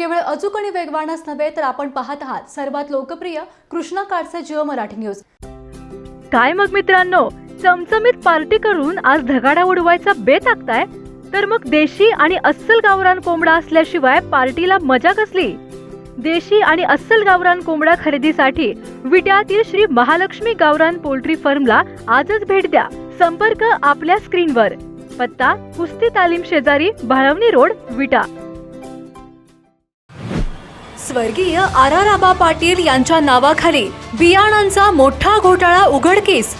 केवळ अचूक आणि वेगवानच नव्हे तर आपण पाहत आहात सर्वात लोकप्रिय कृष्णा काळचे जिओ मराठी न्यूज. काय मग मित्रांनो चमचमीत पार्टी करून आज धगाडा उडवायचा बेत आखताय? तर मग देशी आणि अस्सल गावरान कोंबडा असल्याशिवाय पार्टीला मजा कसली? देशी आणि अस्सल गावरान कोंबडा खरेदीसाठी विट्यातील श्री महालक्ष्मी गावरान पोल्ट्री फर्मला आजच भेट द्या. संपर्क आपल्या स्क्रीनवर. पत्ता कुस्ती तालीम शेजारी भाळवणी रोड विटा. स्वर्गीय आर आर आबा पाटील यांच्या नावाखाली बियाणांचा मोठा घोटाळा उघडकीस.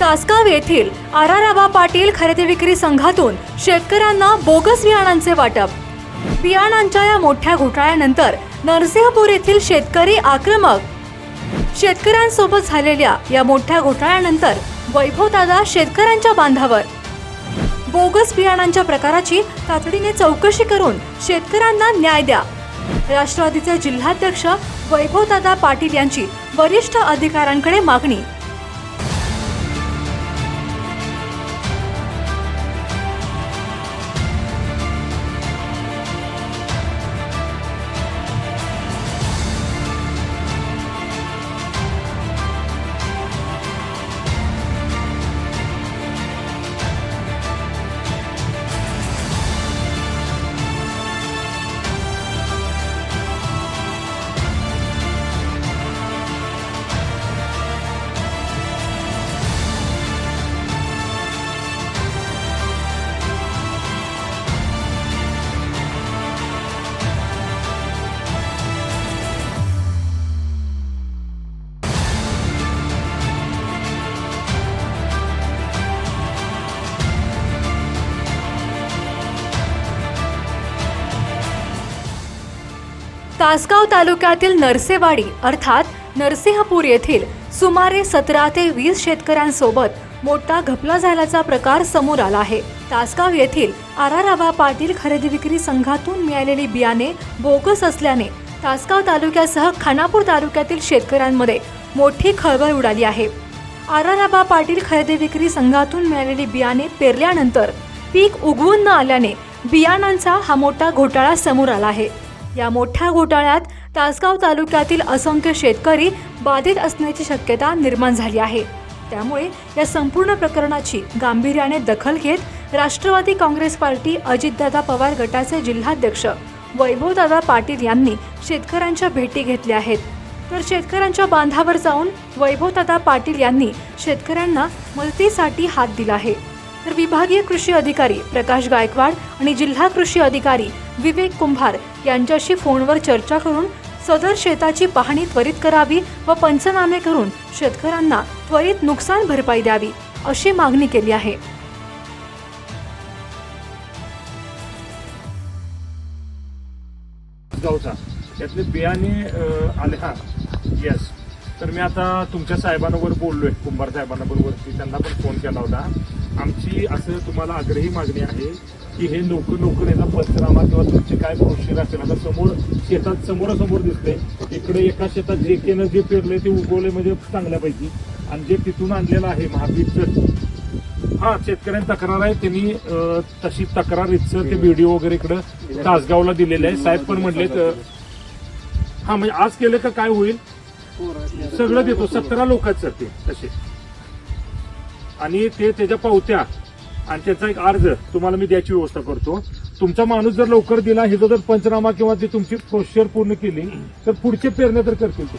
तासगाव येथील आर आर आबा पाटील खरेदी विक्री संघातून शेतकऱ्यांना बोगस बियाणांचे वाटप. बियाणांच्या या मोठ्या घोटाळ्यानंतर नरसिंहपूर येथील शेतकरी आक्रमक. शेतकऱ्यांसोबत झालेल्या या मोठ्या घोटाळ्यानंतर वैभवदादा शेतकऱ्यांच्या बांधावर. बोगस बियाणांच्या प्रकाराची तातडीने चौकशी करून शेतकऱ्यांना न्याय द्या. राष्ट्रवादीचे जिल्हाध्यक्ष वैभवदादा पाटील यांची वरिष्ठ अधिकाऱ्यांकडे मागणी. तासगाव तालुक्यातील नरसेवाडी अर्थात नरसिंहपूर येथील सुमारे सतरा ते वीस शेतकऱ्यांसोबत मोठा घपला झाल्याचा प्रकार समोर आला आहे. तासगाव येथील आराराबा पाटील खरेदी विक्री संघातून मिळालेली बियाणे बोगस असल्याने तासगाव तालुक्यासह खानापूर तालुक्यातील शेतकऱ्यांमध्ये मोठी खळबळ उडाली आहे. आराराबा पाटील खरेदी विक्री संघातून मिळालेली बियाणे पेरल्यानंतर पीक उगवून न आल्याने बियाणांचा हा मोठा घोटाळा समोर आला आहे. या मोठ्या घोटाळ्यात तासगाव तालुक्यातील असंख्य शेतकरी बाधित असण्याची शक्यता निर्माण झाली आहे. त्यामुळे या संपूर्ण प्रकरणाची गांभीर्याने दखल घेत राष्ट्रवादी काँग्रेस पार्टी अजितदादा पवार गटाचे जिल्हाध्यक्ष वैभवदादा पाटील यांनी शेतकऱ्यांच्या भेटी घेतल्या आहेत. तर शेतकऱ्यांच्या बांधावर जाऊन वैभवदादा पाटील यांनी शेतकऱ्यांना मदतीसाठी हात दिला आहे. तर विभागीय कृषी अधिकारी प्रकाश गायकवाड आणि जिल्हा कृषी अधिकारी विवेक कुंभार यांच्याशी फोनवर चर्चा करून सदर शेताची पाहणी त्वरित करावी व पंचनामे करून शेतकऱ्यांना त्वरित नुकसान भरपाई द्यावी अशी मागणी केली आहे. गावचा त्यातले बियाणे आले. हा. येस तर मी आता तुमच्या साहेबांवर बोललोय कुंभार साहेबांबरोबर त्यांना पण फोन केला होता. आमची असं तुम्हाला आग्रही मागणी आहे की हे नोकर नोकरीचा याचा पंचनामा किंवा तुमचे काय प्रोसिजर असेल आता समोर शेतात समोरासमोर दिसतंय. इकडे एका शेतात जे केनं जे पेरले ते उगवले म्हणजे चांगल्यापैकी. आणि जे तिथून आणलेलं आहे महाबीजचं हा शेतकऱ्यांनी तक्रार आहे. त्यांनी तशी तक्रार इथचं ते व्हिडिओ वगैरे इकडं तासगावला दिलेले आहे साहेब पण म्हणले हा म्हणजे आज केलं तर काय होईल? सगळं देतो. सतरा लोकांचं ते. तसे. आणि ते त्याच्या पावत्या आणि त्याचा एक अर्ज तुम्हाला मी द्यायची व्यवस्था करतो. तुमचा माणूस जर लवकर दिला हे जर पंचनामा किंवा ती तुमची प्रोसिजर पूर्ण केली तर पुढचे पेरण्या तर करतील ते.